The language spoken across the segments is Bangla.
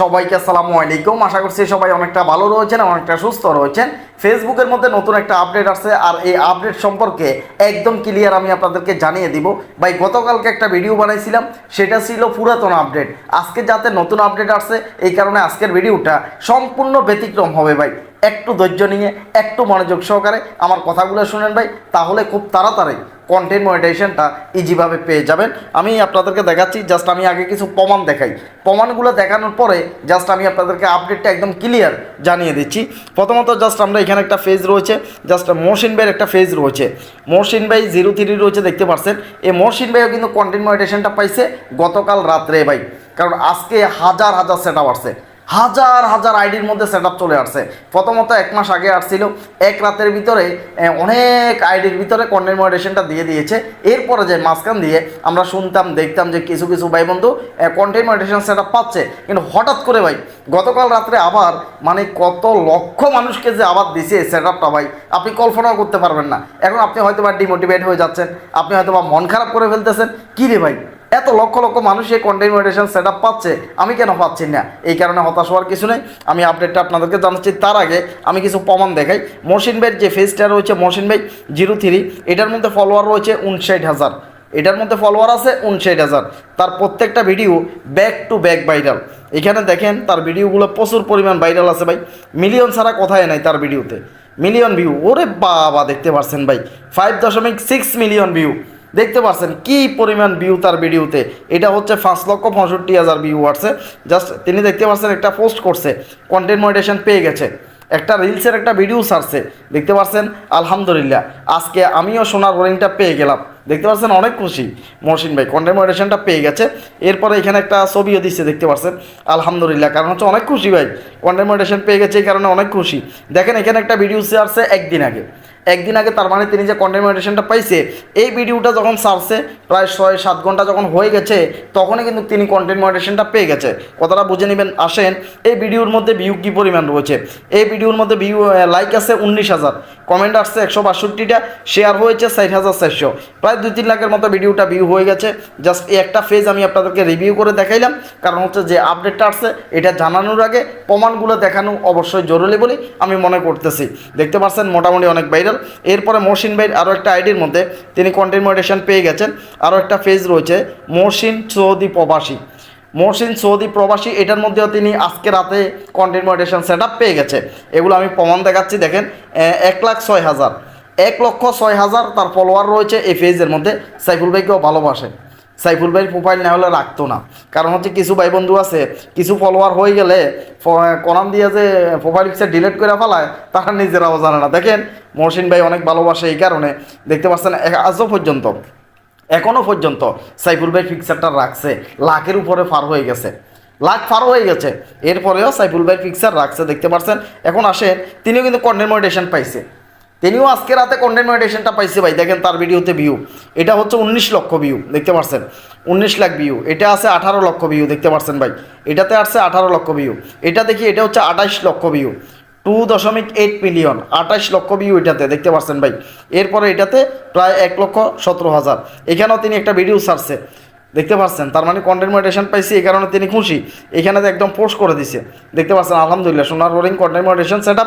সবাইকে আসসালামু আলাইকুম। আশা করছি সবাই অনেকটা ভালো রয়েছেন, অনেকটা সুস্থ রয়েছেন। ফেসবুকের মধ্যে নতুন একটা আপডেট আসছে আর এই আপডেট সম্পর্কে একদম ক্লিয়ার আমি আপনাদেরকে জানিয়ে দিব। ভাই, গতকালকে একটা ভিডিও বানাইছিলাম, সেটা ছিল পুরাতন আপডেট আজকে যাতে নতুন আপডেট আসছে এই কারণে আজকের ভিডিওটা সম্পূর্ণ ব্যতিক্রম হবে ভাই। একটু ধৈর্য নিয়ে, একটু মনোযোগ সহকারে আমার কথাগুলো শুনেন ভাই, তাহলে খুব তাড়াতাড়ি কন্টেন্ট মনিটাইজেশনটা ইজিভাবে পেয়ে যাবেন। আমি আপনাদেরকে দেখাচ্ছি জাস্ট আমি আগে কিছু প্রমাণ দেখাই। প্রমাণগুলো দেখানোর পরে জাস্ট আমি আপনাদেরকে আপডেটটা একদম ক্লিয়ার জানিয়ে দিচ্ছি। প্রথমত জাস্ট আমরা এখানে একটা ফেজ রয়েছে জাস্ট মহসিন ভাইয়ের একটা ফেজ রয়েছে। মহসিন ভাই জিরো থ্রি রয়েছে, দেখতে পাচ্ছেন এই মহসিন ভাইও কিন্তু কন্টেন্ট মনিটাইজেশনটা পাইছে গতকাল রাত্রে ভাই। কারণ আজকে হাজার হাজার সেট আসছে। হাজার হাজার আইডির মধ্যে সেট চলে আসছে। প্রথমত এক মাস আগে আসছিল, এক রাতের ভিতরে অনেক আইডির ভিতরে কন্টেন্ট মডারেশনটা দিয়ে দিয়েছে। এরপরে যে মাঝখান দিয়ে আমরা শুনতাম, দেখতাম যে কিছু কিছু ভাই বন্ধু কন্টেন্ট মডারেশন সেট পাচ্ছে। কিন্তু হঠাৎ করে ভাই, গতকাল রাত্রে আবার মানে কত লক্ষ মানুষকে যে আবার দিছে সেট আপটা ভাই, আপনি কল্পনাও করতে পারবেন না। এখন আপনি হয়তো বা ডিমোটিভেট হয়ে যাচ্ছেন, আপনি হয়তো বা মন খারাপ করে ফেলতেছেন। কী রে ভাই? এত লক্ষ লক্ষ মানুষ এই কন্টেন্ট মডিটেশন সেট পাচ্ছে, আমি কেন পাচ্ছি না? এই কারণে হতাশ হওয়ার কিছু নেই। আমি আপডেটটা আপনাদেরকে জানাচ্ছি। তার আগে আমি কিছু প্রমাণ দেখাই। মহসিন ভাইয়ের যে ফেসটা রয়েছে, মহসিন ভাই জিরো থ্রি এটার মধ্যে ফলোয়ার রয়েছে উনষাট হাজার। এটার মধ্যে ফলোয়ার আছে উনষাট হাজার। তার প্রত্যেকটা video back to back viral এখানে দেখেন, তার ভিডিওগুলো প্রচুর পরিমাণ ভাইরাল আছে ভাই। মিলিয়ন ছাড়া কথাই নাই তার ভিডিওতে মিলিয়ন ভিউ ওরে বাবা, দেখতে পাচ্ছেন ভাই। ফাইভ দশমিক সিক্স মিলিয়ন ভিউ দেখতে পাচ্ছেন কি পরিমাণ ভিউ তার ভিডিওতে এটা হচ্ছে পাঁচ লক্ষ পঁয়ষট্টি হাজার ভিউ আসছে জাস্ট তিনি দেখতে পাচ্ছেন একটা পোস্ট করছে কন্টেন্ট মডিটেশন পেয়ে গেছে। একটা রিলসের একটা ভিডিও ছাড়ছে, দেখতে পাচ্ছেন আলহামদুলিল্লাহ। আজকে আমিও সোনার হরিণটা পেয়ে গেলাম। দেখতে পাচ্ছেন অনেক খুশি। মহসিন ভাই কন্টেন্ট মডিটেশনটা পেয়ে গেছে। এরপরে এখানে একটা ছবিও দিচ্ছে, দেখতে পাচ্ছেন আলহামদুলিল্লাহ, কারণ হচ্ছে অনেক খুশি ভাই। কন্টেন্ট মডিটেশন পেয়ে গেছে, এই কারণে অনেক খুশি। দেখেন, এখানে একটা ভিডিও ছাড়ছে একদিন আগে। একদিন আগে তার মানে তিনি যে কন্টেন্ট মডিটেশনটা পাইছে, এই ভিডিওটা যখন সারছে প্রায় ছয় সাত ঘণ্টা যখন হয়ে গেছে, তখনই কিন্তু তিনি কন্টেন্ট পেয়ে গেছে। কথাটা বুঝে নেবেন, আসেন, এই ভিডিওর মধ্যে ভিউ কী পরিমাণ রয়েছে? এই ভিডিওর মধ্যে ভিউ লাইক আছে উনিশ হাজার কমেন্ট আসছে একশো বাষট্টিটা শেয়ার হয়েছে ষাট হাজার চারশো। প্রায় দুই তিন লাখের মতো ভিডিওটা ভিউ হয়ে গেছে। জাস্ট এই একটা ফেজ আমি আপনাদেরকে রিভিউ করে দেখাইলাম, কারণ হচ্ছে যে আপডেটটা আসছে, এটা জানানোর আগে প্রমাণগুলো দেখানো অবশ্যই জরুরি বলে আমি মনে করতেছি। দেখতে পাচ্ছেন, মোটামুটি অনেক ভাইরাল এরপরে মহসিন ভাইয়ের আরও একটা আইডির মধ্যে তিনি কন্টেন্ট মডিটেশন পেয়ে গেছেন। আরও একটা ফেজ রয়েছে, মহসিন সৌদি প্রবাসী। মহসিন সৌদি প্রবাসী, এটার মধ্যেও তিনি আজকে রাতে কন্টেন্ট মডিটেশন সেট পেয়ে গেছে। এগুলো আমি প্রমাণ দেখাচ্ছি, দেখেন এক লাখ ছয় হাজার। এক লক্ষ ছয় হাজার তার ফলোয়ার রয়েছে এই ফেজের মধ্যে। সাইফুল ভাইকেও ভালোবাসে সাইফুল ভাইয়ের প্রোফাইল না হলে রাখতো না। কারণ হচ্ছে কিছু ভাই বন্ধু আছে, কিছু ফলোয়ার হয়ে গেলে কলাম দিয়ে যে প্রোফাইল পিকচার ডিলিট করে ফেলায়, তারা নিজেরাও জানে না। দেখেন, মহসিন ভাই অনেক ভালোবাসে এই কারণে। দেখতে পাচ্ছেন আজও পর্যন্ত এখনও পর্যন্ত সাইফুল ভাই পিকচারটা রাখছে। লাখের উপরে পার হয়ে গেছে। লাখ পার হয়ে গেছে। এরপরেও সাইফুল ভাই পিকচার রাখছে, দেখতে পাচ্ছেন। এখন আসেন, তিনিও কিন্তু কন্টেন্ট পাইছে। তিনিও আজকে রাতে কন্টেন্ট মডিটেশনটা পাইছে ভাই। দেখেন তার ভিডিওতে ভিউ এটা হচ্ছে উনিশ লক্ষ ভিউ দেখতে পাচ্ছেন উনিশ লাখ ভিউ এটা আছে আঠারো লক্ষ ভিউ দেখতে পাচ্ছেন ভাই? এটাতে আসছে আঠারো লক্ষ ভিউ এটা দেখি, এটা হচ্ছে আঠাশ লক্ষ ভিউ টু দশমিক এইট মিলিয়ন আঠাশ লক্ষ ভিউ এটাতে, দেখতে পাচ্ছেন ভাই? এরপরে এটাতে প্রায় এক লক্ষ সতেরো হাজার। এখানেও তিনি একটা ভিডিও ছাড়ছে। দেখতে পাচ্ছেন তার মানে কন্টেন্ট মডিটেশন পাইছি, এই কারণে তিনি খুশি। এখানে একদম পোস্ট করে দিছে। দেখতে পাচ্ছেন আলহামদুলিল্লাহ, সোনার রোলিং কন্টেন্ট মডিটেশন সেট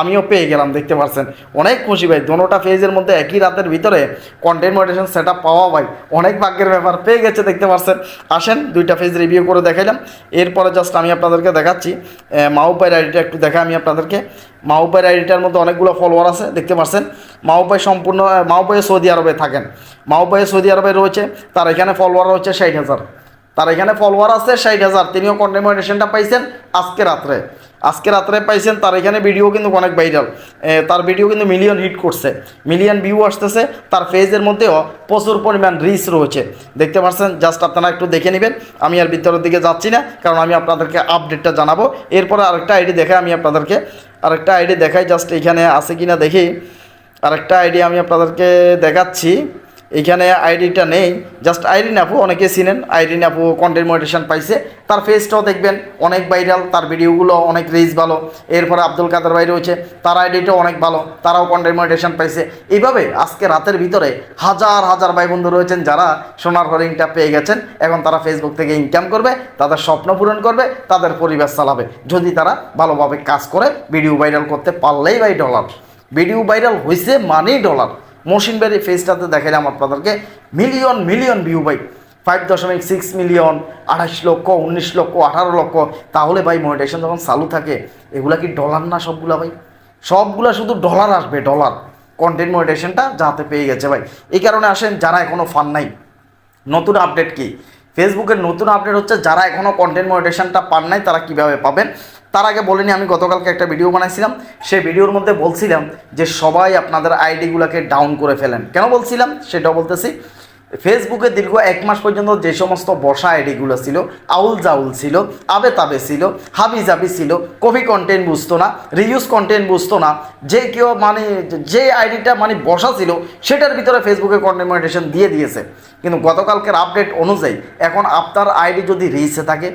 আমিও পেয়ে গেলাম, দেখতে পাচ্ছেন অনেক খুশি ভাই, দোনোটা ফেজের মধ্যে একই রাতের ভিতরে কন্টেন্ট মডিটেশন সেট পাওয়া ভাই। অনেক ভাগ্যের ব্যাপার, পেয়ে গেছে, দেখতে পাচ্ছেন আসেন, দুইটা ফেজ রিভিউ করে দেখাইলাম। এরপরে জাস্ট আমি আপনাদেরকে দেখাচ্ছি। মাউপাইয়ের আইডিটা একটু দেখা আমি আপনাদেরকে। মাউপাইয়ের আইডিটার মধ্যে অনেকগুলো ফলোয়ার আছে, দেখতে পাচ্ছেন মাউপাই সম্পূর্ণ মাউপাই সৌদি আরবে থাকেন। মাউপাই সৌদি আরবে রয়েছে, তার এখানে ফলোয়ার রয়েছে ষাট হাজার। তার এখানে ফলোয়ার আছে ষাট হাজার। তিনিও কন্টেন্ট মডিটেশনটা পাইছেন আজকে রাত্রে। আজকে রাত্রে পাইছেন, তার এখানে ভিডিও কিন্তু অনেক ভাইরাল তার ভিডিও কিন্তু মিলিয়ন হিট করছে। মিলিয়ন ভিউ আসতেছে, তার ফেজের মধ্যেও প্রচুর পরিমাণ রিচ রয়েছে। দেখতে পাচ্ছেন জাস্ট আপনারা একটু দেখে নেবেন। আমি আর ভিতরের দিকে যাচ্ছি না, কারণ আমি আপনাদেরকে আপডেটটা জানাব। এরপরে আরেকটা আইডি দেখে আমি আপনাদেরকে। আরেকটা আইডি দেখাই জাস্ট এখানে আছে কি কিনা দেখি। আরেকটা আইডি আমি আপনাদেরকে দেখাচ্ছি। এইখানে আইডিটা নেই জাস্ট আইরিন আপু, অনেকে চিনেন আইরিন আপু কন্টেন্ট মনিটেশন পাইছে। তার ফেসটাও দেখবেন, অনেক ভাইরাল তার ভিডিওগুলো অনেক রিচ ভালো। এরপরে আব্দুল কাদের ভাই রয়েছে, তার আইডিটাও অনেক ভালো, তারাও কন্টেন্ট মনিটেশন পাইছে। এইভাবে আজকে রাতের ভিতরে হাজার হাজার ভাই বন্ধু রয়েছেন যারা সোনার হরিংটা পেয়ে গেছেন। এখন তারা ফেসবুক থেকে ইনকাম করবে, তাদের স্বপ্ন পূরণ করবে, তাদের পরিবার চালাবে। যদি তারা ভালোভাবে কাজ করে ভিডিও ভাইরাল করতে পারলেই ভাই ডলার ভিডিও ভাইরাল হয়েছে মানেই ডলার মহসিন ভাইয়ের ফেসটাতে দেখালাম আপনাদেরকে। মিলিয়ন মিলিয়ন ভিউ ভাই। ফাইভ দশমিক সিক্স মিলিয়ন, আঠাশ লক্ষ, উনিশ লক্ষ, আঠারো লক্ষ। তাহলে ভাই মনিটেশন যখন চালু থাকে, এগুলা কি ডলার না সবগুলা ভাই? সবগুলা শুধু ডলার আসবে ডলার কন্টেন্ট মনিটেশনটা যাতে পেয়ে গেছে ভাই। এই কারণে আসেন যারা এখনও ফান নাই। নতুন আপডেট কি? ফেসবুকের নতুন আপডেট হচ্ছে, যারা এখনও কন্টেন্ট মনিটেশনটা পান নাই, তারা কীভাবে পাবেন? তার আগে বলিনি, আমি গতকালকে একটা ভিডিও বানাইছিলাম। সেই ভিডিওর মধ্যে বলছিলাম যে সবাই আপনাদের আইডিগুলোকে ডাউন করে ফেলেন। কেন বলছিলাম? সেটাও বলতেছি। ফেসবুকে দীর্ঘ এক মাস পর্যন্ত যে সমস্ত বসা আইডিগুলো ছিল, আউল জাউল ছিল, আবে তাবে ছিল, হাবি জাবি ছিল, কপি কন্টেন্ট বুঝতো না রিউজ কন্টেন্ট বুঝতো না, যে কেউ মানে যে আইডিটা মানে বসা ছিল, সেটার ভিতরে ফেসবুকে কন্টেন্ট মনিটেশন দিয়ে দিয়েছে। কিন্তু গতকালকের আপডেট অনুযায়ী এখন আপনার আইডি যদি রিচে থাকে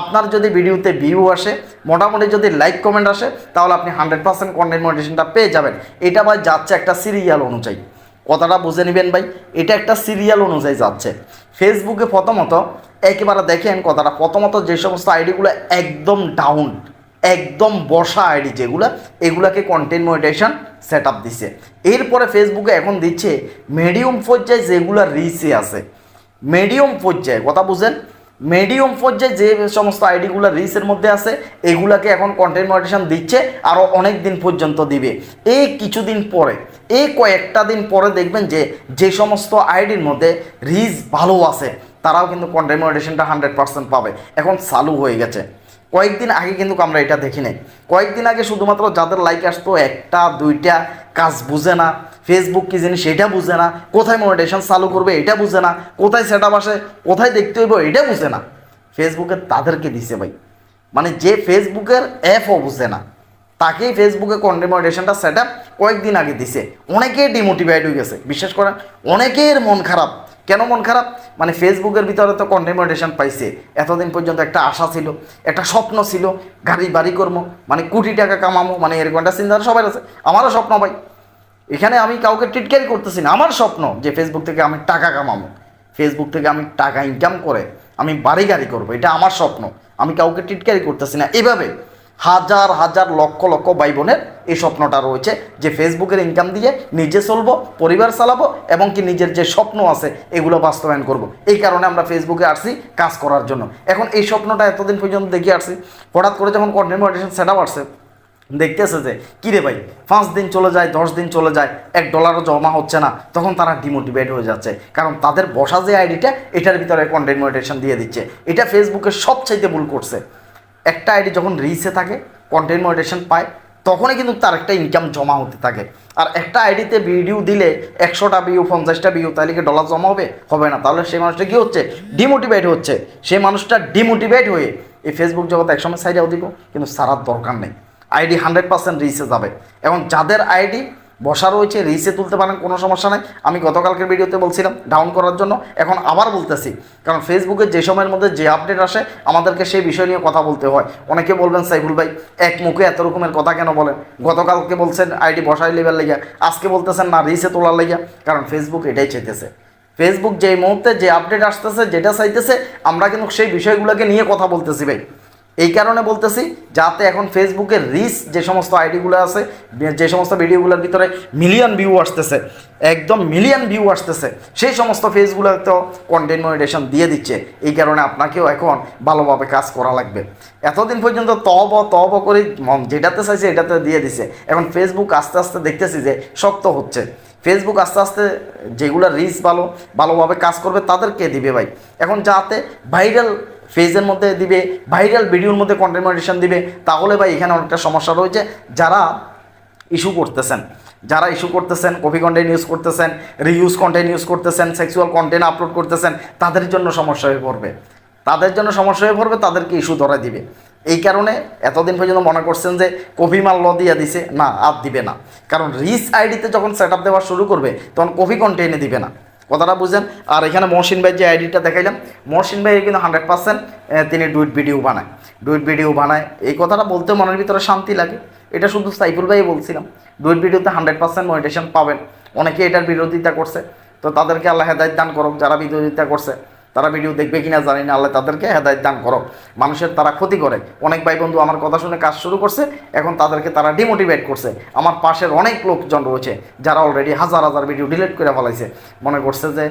আপনার যদি ভিডিওতে ভিউ আসে, মোটামুটি যদি লাইক কমেন্ট আসে, তাহলে আপনি হান্ড্রেড পার্সেন্ট কন্টেন্ট মনিটেশনটা পেয়ে যাবেন। এটা ভাই যাচ্ছে একটা সিরিয়াল অনুযায়ী। কথাটা বুঝে নেবেন ভাই, এটা একটা সিরিয়াল অনুযায়ী যাচ্ছে। ফেসবুকে প্রথমত একেবারে দেখেন কথাটা, প্রথমত যে সমস্ত আইডিগুলো একদম ডাউন একদম বসা আইডি যেগুলো, এগুলাকে কন্টেন্ট মনিটেশন সেট আপ দিছে। এরপরে ফেসবুকে এখন দিচ্ছে মিডিয়াম পর্যায়ে যেগুলো রিচে আছে। মিডিয়াম পর্যায়ে, কথা বুঝেন? মিডিয়াম পর্যায়ে যে সমস্ত আইডিগুলো রিসের মধ্যে আছে, এগুলাকে এখন কন্টেন্ট মনিটেশন দিচ্ছে আরও অনেক দিন পর্যন্ত দিবে। এই কিছুদিন পরে এই কয়েকটা দিন পরে দেখবেন যে যে সমস্ত আইডির মধ্যে রিচ ভালো আছে, তারাও কিন্তু কন্টেন্ট মনিটেশনটা হান্ড্রেড পার্সেন্ট পাবে। এখন চালু হয়ে গেছে। কয়েকদিন আগে কিন্তু আমরা এটা দেখি নাই। কয়েকদিন আগে শুধুমাত্র যাদের লাইক আসতো, একটা, দুইটা, কাজ বুঝে না। ফেসবুক কী জিনিস এটা বুঝে না, কোথায় মনিটেশন চালু করবে এটা বুঝে না, কোথায় সেট আপ আসে, কোথায় দেখতে হইব এটা বুঝে না। ফেসবুকে তাদেরকে দিছে ভাই। মানে যে ফেসবুকের অ্যাপও বুঝে না, তাকেই ফেসবুকে কন্টেন্ট সেট আপ কয়েকদিন আগে দিছে। অনেকেই ডিমোটিভেট হয়ে গেছে, বিশ্বাস করেন, অনেকের মন খারাপ। কেন মন খারাপ? মানে ফেসবুকের ভিতরে তো কন্টেন্ট পাইছে। এতদিন পর্যন্ত একটা আশা ছিল, একটা স্বপ্ন ছিল, গাড়ি বাড়ি কর্ম মানে কোটি টাকা কামামো মানে এরকম একটা চিন্তা সবাই আছে। আমারও স্বপ্ন ভাই। এখানে আমি কাউকে টিটকারি করতেছি না। আমার স্বপ্ন যে ফেসবুক থেকে আমি টাকা কামাবো। ফেসবুক থেকে আমি টাকা ইনকাম করে আমি বাড়ি গাড়ি করব। এটা আমার স্বপ্ন। আমি কাউকে টিটকারি করতেছি না। এভাবে হাজার হাজার, লক্ষ লক্ষ ভাই বোনের এই স্বপ্নটা রয়েছে যে ফেসবুকের ইনকাম দিয়ে নিজে চলবো, পরিবার চালাবো এবং কি নিজের যে স্বপ্ন আছে এগুলো বাস্তবায়ন করব। এই কারণে আমরা ফেসবুকে আসছি কাজ করার জন্য। এখন এই স্বপ্নটা এতদিন পর্যন্ত দেখে আসছি। হঠাৎ করে যখন কন্টেন্ট মনিটেশন সেট আপ আসছে দেখতেছে যে, কিরে ভাই, পাঁচ দিন চলে যায়, দশ দিন চলে যায়, এক ডলারও জমা হচ্ছে না। তখন তারা ডিমোটিভেট হয়ে যাচ্ছে। কারণ তাদের বসা যে আইডিটা এটার ভিতরে কন্টেন্ট মনিটেশন দিয়ে দিচ্ছে। এটা ফেসবুকের সবচাইতে ভুল করছে। একটা আইডি যখন রিচে থাকে কন্টেন্ট মনিটেশন পায়, তখনই কিন্তু তার একটা ইনকাম জমা হতে থাকে। আর একটা আইডিতে ভিডিও দিলে একশোটা ভিউ পঞ্চাশটা ভিউ তাহলে কি ডলার জমা হবে? হবে না। তাহলে সেই মানুষটা কী হচ্ছে? ডিমোটিভেট হচ্ছে। সেই মানুষটা ডিমোটিভেট হয়ে এই ফেসবুক জগৎ একসময় সাইডেও দিব, কিন্তু সারার দরকার নেই। আইডি হান্ড্রেড পার্সেন্ট রিসে যাবে। এবং যাদের আইডি বসা রয়েছে রিসে তুলতে পারেন, কোনো সমস্যা নাই। আমি গতকালকের ভিডিওতে বলছিলাম ডাউন করার জন্য। এখন আবার বলতেছি, কারণ ফেসবুকে যে সময়ের মধ্যে যে আপডেট আসে, আমাদেরকে সেই বিষয় নিয়ে কথা বলতে হয়। অনেকে বলবেন, সাইফুল ভাই, এক মুখে এত রকমের কথা কেন বলেন? গতকালকে বলছেন, আইডি বসাই লেবার লেগা। আজকে বলতেছেন, না রিসে তোলার লেগা। কারণ ফেসবুক এটাই চাইতেছে। ফেসবুক যে মুহূর্তে যে আপডেট আসতেছে, যেটা চাইতেছে, আমরা কিন্তু সেই বিষয়গুলোকে নিয়ে কথা বলতেছি ভাই। এই কারণে বলতেছি, যাতে এখন ফেসবুকে রিচ যে সমস্ত আইডিগুলো আছে, যে সমস্ত ভিডিওগুলোর ভিতরে মিলিয়ন ভিউ আসতেছে, একদম মিলিয়ন ভিউ আসতেছে, সেই সমস্ত ফেসগুলো তো কন্টেন্ট মনিটেশন দিয়ে দিচ্ছে। এই কারণে আপনাকেও এখন ভালোভাবে কাজ করা লাগবে। এতদিন পর্যন্ত তব তব করে যেটাতে চাইছে এটাতে দিয়ে দিছে। এখন ফেসবুক আস্তে আস্তে দেখতেছি যে শক্ত হচ্ছে। ফেসবুক আস্তে আস্তে যেগুলো রিচ ভালো, ভালোভাবে কাজ করবে তাদেরকে দিবে ভাই? এখন যাতে ভাইরাল ফেজের মধ্যে দিবে ভাইরাল ভিডিওর মধ্যে কন্টেন্ট মনিটেশন দিবে, তাহলে ভাই এখানে অনেকটা সমস্যা রয়েছে। যারা ইস্যু করতেছেন, যারা ইস্যু করতেছেন, কপি কন্টেন্ট ইউজ করতেছেন রিউজ কন্টেন্ট ইউজ করতেছেন সেক্সুয়াল কন্টেন্ট আপলোড করতেছেন, তাদের জন্য সমস্যা হয়ে পড়বে। তাদের জন্য সমস্যা হয়ে পড়বে, তাদেরকে ইস্যু ধরা দিবে। এই কারণে এতদিন পর্যন্ত মনে করছেন যে কপি মাল ল দিয়ে দিছে, না, আর দিবে না। কারণ রিচ আইডিতে যখন সেট আপ দেওয়া শুরু করবে, তখন কপি কন্টেন্টে দিবে না। কথাটা বুঝেন আর এখানে মহসিন ভাই যে আইডিটা দেখাইলাম, মহসিন ভাই কিন্তু হান্ড্রেড পার্সেন্ট তিনি ডুইট ভিডিও বানায়। ডুইট ভিডিও বানায়। এই কথাটা বলতে মনের ভিতরে শান্তি লাগে। এটা শুধু সাইফুল ভাই বলছিলাম। ডুইট ভিডিওতে হান্ড্রেড পার্সেন্ট মনিটেশন পাবেন। অনেকে এটার বিরোধিতা করছে। তো তাদেরকে আল্লাহ হেদায়ত দান করুক, যারা বিরোধিতা করছে। তারা ভিডিও দেখবে কিনা জানি না, আল্লাহ তাদেরকে হেদায়ত দান করো মানুষের তারা ক্ষতি করে। অনেক ভাই বন্ধু আমার কথা শুনে কাজ শুরু করছে, এখন তাদেরকে তারা ডিমোটিভেট করছে। আমার পাশের অনেক লোকজন রয়েছে, যারা অলরেডি হাজার হাজার ভিডিও ডিলিট করে ফেলাইছে। মনে করছে যে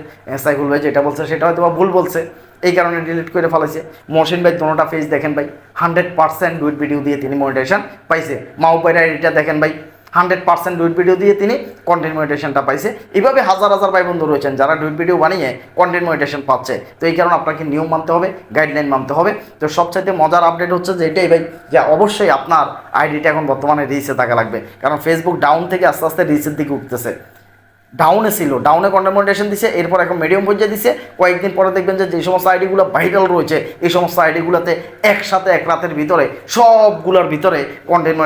সাইফুল ভাই যেটা বলছে সেটা হয়তো ভুল বলছে। এই কারণে ডিলিট করে ফেলাইছে। মহসিন ভাই দোনোটা পেজ দেখেন ভাই। হান্ড্রেড পার্সেন্ট ডুইট ভিডিও দিয়ে তিনি মনিটেশন পাইছে। মাউপাইয়ের এটা দেখেন ভাই। হান্ড্রেড পার্সেন্ট ডুইট ভিডিও দিয়ে তিনি কন্টেন্ট মনিটেশনটা পাইছে। এইভাবে হাজার হাজার ভাই বন্ধু রয়েছেন যারা ডুইট ভিডিও বানিয়ে কন্টেন্ট মনিটেশন পাচ্ছে। তো এই কারণে আপনাকে নিয়ম মানতে হবে গাইডলাইন মানতে হবে। তো সবচাইতে মজার আপডেট হচ্ছে যে এটাই ভাই, যে অবশ্যই আপনার আইডিটা এখন বর্তমানে রিচে থাকা লাগবে। কারণ ফেসবুক ডাউন থেকে আস্তে আস্তে রিচের দিকে উঠতেছে। ডাউনে ছিল ডাউনে কন্টেন্ট দিছে, এরপর এখন মিডিয়াম পর্যায়ে দিছে। কয়েকদিন পরে দেখবেন যে যে সমস্ত আইডিগুলো ভাইরাল রয়েছে, এই সমস্ত আইডিগুলোতে একসাথে এক রাতের ভিতরে সবগুলোর ভিতরে কন্টেন্ট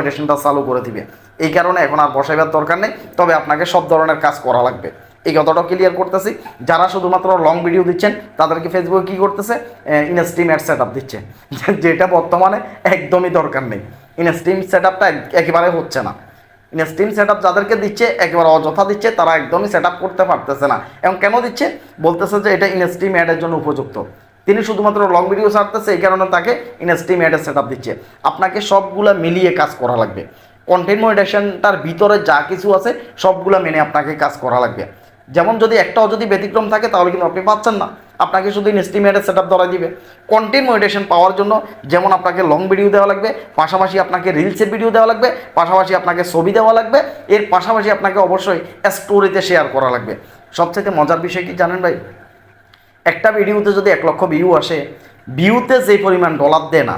চালু করে দিবে। এই কারণে এখন আর বসাইবার দরকার নেই। তবে আপনাকে সব ধরনের কাজ করা লাগবে। এই কথাটাও ক্লিয়ার করতেছি। যারা শুধুমাত্র লং ভিডিও দিচ্ছেন, তাদেরকে ফেসবুকে কী করতেছে? ইনস্টিম অ্যাড সেট আপ দিচ্ছে। যেটা বর্তমানে একদমই দরকার নেই। ইনস্টিম সেট আপটা একেবারে হচ্ছে না। স্টিম সেট আপ যাদেরকে দিচ্ছে, একেবারে অযথা দিচ্ছে, তারা একদমই সেট আপ করতে পারতেছে না। এবং কেন দিচ্ছে? বলতেছে যে এটা ইনস্টিম অ্যাডের জন্য উপযুক্ত। তিনি শুধুমাত্র লং ভিডিও ছাড়তেছে, এই কারণে তাকে ইনস্টিম অ্যাডের সেট আপ দিচ্ছে। আপনাকে সবগুলা মিলিয়ে কাজ করা লাগবে। কন্টেন্ট মনিটেশনটার ভিতরে যা কিছু আছে, সবগুলো মেনে আপনাকে কাজ করা লাগবে। যেমন যদি একটাও যদি ব্যতিক্রম থাকে, তাহলে কিন্তু আপনি পাচ্ছেন না। আপনাকে শুধু ইনস্টিমেটেড সেট আপ ধরা দিবে। কন্টেন্ট মনিটেশন পাওয়ার জন্য যেমন আপনাকে লং ভিডিও দেওয়া লাগবে, পাশাপাশি আপনাকে রিলসের ভিডিও দেওয়া লাগবে, পাশাপাশি আপনাকে ছবি দেওয়া লাগবে, এর পাশাপাশি আপনাকে অবশ্যই স্টোরিতে শেয়ার করা লাগবে। সবথেকে মজার বিষয় কি জানেন ভাই? একটা ভিডিওতে যদি এক লক্ষ ভিউ আসে ভিউতে যে পরিমাণ ডলার দেয় না,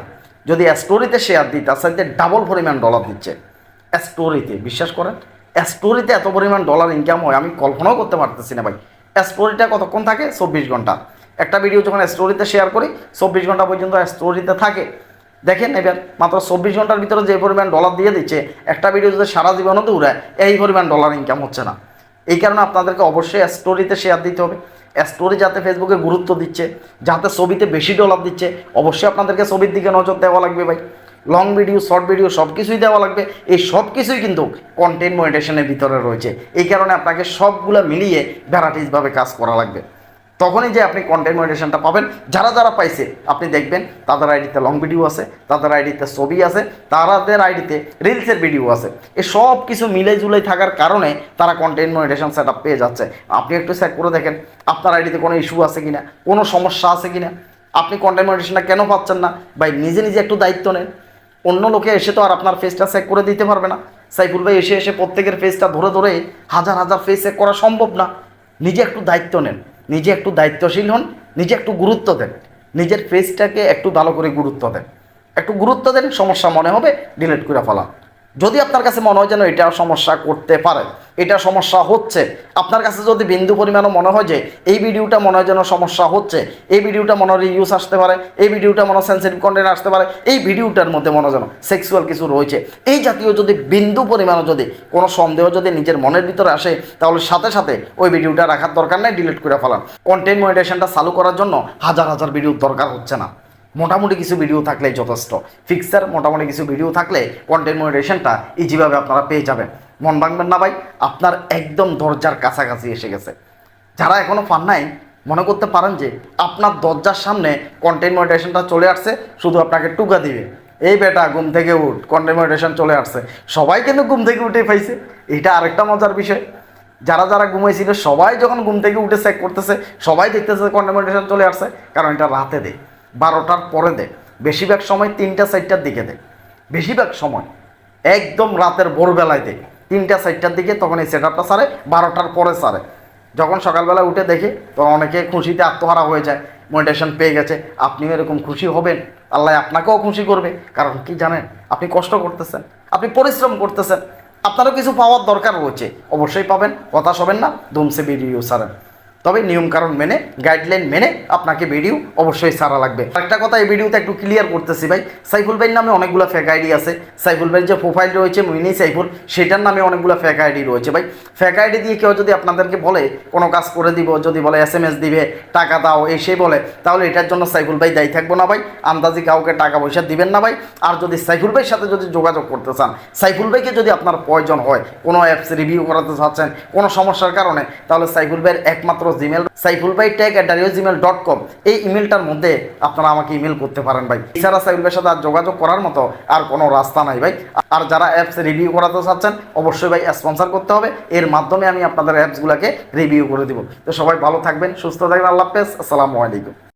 যদি স্টোরিতে শেয়ার দিই তার সাথে ডাবল পরিমাণ ডলার দিচ্ছে। স্টোরিতে, বিশ্বাস করেন? স্টোরিতে এত পরিমাণ ডলার ইনকাম হয়, আমি কল্পনাও করতে পারতেছি না ভাই। স্টোরিটা কতক্ষণ থাকে? চব্বিশ ঘণ্টা। একটা ভিডিও যখন স্টোরিতে শেয়ার করি, চব্বিশ ঘণ্টা পর্যন্ত স্টোরিতে থাকে। দেখেন এবার, মাত্র চব্বিশ ঘণ্টার ভিতরে যে পরিমাণ ডলার দিয়ে দিচ্ছে, একটা ভিডিও যদি সারা জীবনও দৌড়ায়, এই পরিমাণ ডলার ইনকাম হচ্ছে না। এই কারণে আপনাদেরকে অবশ্যই স্টোরিতে শেয়ার দিতে হবে। স্টোরি যাতে ফেসবুকে গুরুত্ব দিচ্ছে, যাতে ছবিতে বেশি ডলার দিচ্ছে, অবশ্যই আপনাদেরকে ছবির দিকে নজর দেওয়া লাগবে ভাই। লং ভিডিও শর্ট ভিডিও সব কিছুই দেওয়া লাগবে। এই সব কিছুই কিন্তু কন্টেন্ট মনিটেশনের ভিতরে রয়েছে। এই কারণে আপনাকে সবগুলো মিলিয়ে ভ্যারাইটিসভাবে কাজ করা লাগবে। তখনই যে আপনি কন্টেন্ট মনিটেশনটা পাবেন, যারা যারা পাইছে, আপনি দেখবেন, তাদের আইডিতে লং ভিডিও আছে, তাদের আইডিতে ছবি আছে তাদের আইডিতে রিলসের ভিডিও আছে। এই সব কিছু মিলে জুলে থাকার কারণে তারা কন্টেন্ট মনিটেশন সেট আপ পেয়ে যাচ্ছে। আপনি একটু চেক করে দেখেন, আপনার আইডিতে কোনো ইস্যু আছে কিনা, কোনো সমস্যা আছে কিনা। আপনি কন্টেন্ট মনিটেশনটা কেন পাচ্ছেন না? ভাই, নিজে নিজে একটু দায়িত্ব নেন। অন্য লোকে এসে তো আর আপনার ফেসটা চেক করে দিতে পারবে না। সাইফুল ভাই এসে এসে প্রত্যেকের ফেসটা ধরে ধরে হাজার হাজার ফেস চেক করা সম্ভব না। নিজে একটু দায়িত্ব নেন, নিজে একটু দায়িত্বশীল হন, নিজে একটু গুরুত্ব দেন। নিজের ফেসটাকে একটু ভালো করে গুরুত্ব দেন। একটু গুরুত্ব দেন, সমস্যা মনে হবে ডিলিট করে ফেলা। যদি আপনার কাছে মনে হয় যেন এটা সমস্যা করতে পারে, এটা সমস্যা হচ্ছে, আপনার কাছে যদি বিন্দু পরিমাণও মনে হয় যে এই ভিডিওটা মনে হয় যেন সমস্যা হচ্ছে, এই ভিডিওটা মনে হয় ইউজ আসতে পারে, এই ভিডিওটা মনে সেন্সিটিভ কন্টেন্ট আসতে পারে, এই ভিডিওটার মধ্যে মনে যেন সেক্সুয়াল কিছু রয়েছে, এই জাতীয় যদি বিন্দু পরিমাণও যদি কোনো সন্দেহ যদি নিজের মনের ভিতরে আসে, তাহলে সাথে সাথে ওই ভিডিওটা রাখার দরকার নেই ডিলিট করে ফেলান কন্টেন্ট মনিটেশনটা চালু করার জন্য হাজার হাজার ভিডিওর দরকার হচ্ছে না। মোটামুটি কিছু ভিডিও থাকলেই যথেষ্ট। ফিক্সার মোটামুটি কিছু ভিডিও থাকলে কন্টেন্ট মনিটেশনটা ইজিভাবে আপনারা পেয়ে যাবেন। মন ভাঙবেন না ভাই, আপনার একদম দরজার কাছাকাছি এসে গেছে। যারা এখনও পান নাই, মনে করতে পারেন যে আপনার দরজার সামনে কন্টেন্ট মনিটেশনটা চলে আসছে, শুধু আপনাকে টুকা দিবে। এই বেটা ঘুম থেকে উঠ কন্টেন্ট মনিটেশন চলে আসছে। সবাই কিন্তু ঘুম থেকে উঠে পাইছে? এটা আরেকটা মজার বিষয়। যারা যারা ঘুমাইছিল, সবাই যখন ঘুম থেকে উঠে চেক করতেছে, সবাই দেখতেছে কন্টেন্ট চলে আসছে, কারণ এটা রাতে দেয় বারোটার পরে দেয়। বেশিরভাগ সময় তিনটা, চারটার দিকে দেয়। বেশিরভাগ সময় একদম রাতের ভোরবেলায় দেয়। তিনটা, চারটার দিকে তখন এই সেট আপটা সারে, বারোটার পরে সারে। যখন সকালবেলা উঠে দেখে, তখন অনেকে খুশিতে আত্মহারা হয়ে যায় মনিটেশন পেয়ে গেছে, আপনিও এরকম খুশি হবেন। আল্লাহ আপনাকেও খুশি করবে। কারণ কি জানেন, আপনি কষ্ট করতেছেন, আপনি পরিশ্রম করতেছেন, আপনারও কিছু পাওয়ার দরকার রয়েছে। অবশ্যই পাবেন, হতাশ হবেন না, ধুমসে ভিডিও সারেন। তবে নিয়মকানুন মেনে গাইডলাইন মেনে আপনাকে ভিডিও অবশ্যই সারা লাগবে। একটা কথা, এই ভিডিওতে একটু ক্লিয়ার করতেছি ভাই। সাইফুল ভাইয়ের নামে অনেকগুলো ফেক আইডি আছে। সাইফুল ভাইয়ের যে প্রোফাইল রয়েছে মিনি সাইফুল, সেটার নামে অনেকগুলো ফেক আইডি রয়েছে ভাই। ফেক আইডি দিয়ে কেউ যদি আপনাদেরকে বলে, কোনো কাজ করে দিব, যদি বলে এস এম এস দিবে, টাকা দাও, এসে বলে, তাহলে এটার জন্য সাইফুল ভাই দায়ী থাকব না ভাই। আন্দাজি কাউকে টাকা পয়সা দিবেন না ভাই। আর যদি সাইফুল ভাইয়ের সাথে যদি যোগাযোগ করতে চান, সাইফুল ভাইকে যদি আপনার প্রয়োজন হয়, কোনো অ্যাপস রিভিউ করাতে চাচ্ছেন, কোনো সমস্যার কারণে, তাহলে সাইফুল ভাইয়ের একমাত্র জিমেল সাইফুল ভাই tag at Gmail dot com এই ইমেলটার মধ্যে আপনারা আমাকে ইমেল করতে পারেন ভাই। এছাড়া সাইফুল ভাইয়ের সাথে আর যোগাযোগ করার মতো আর কোনো রাস্তা নাই ভাই। আর যারা অ্যাপস রিভিউ করাতে চাচ্ছেন, অবশ্যই ভাই স্পন্সার করতে হবে। এর মাধ্যমে আমি আপনাদের অ্যাপসগুলোকে রিভিউ করে দিব। তো সবাই ভালো থাকবেন, সুস্থ থাকবেন। আল্লাহ হাফেজ। আসসালামু আলাইকুম।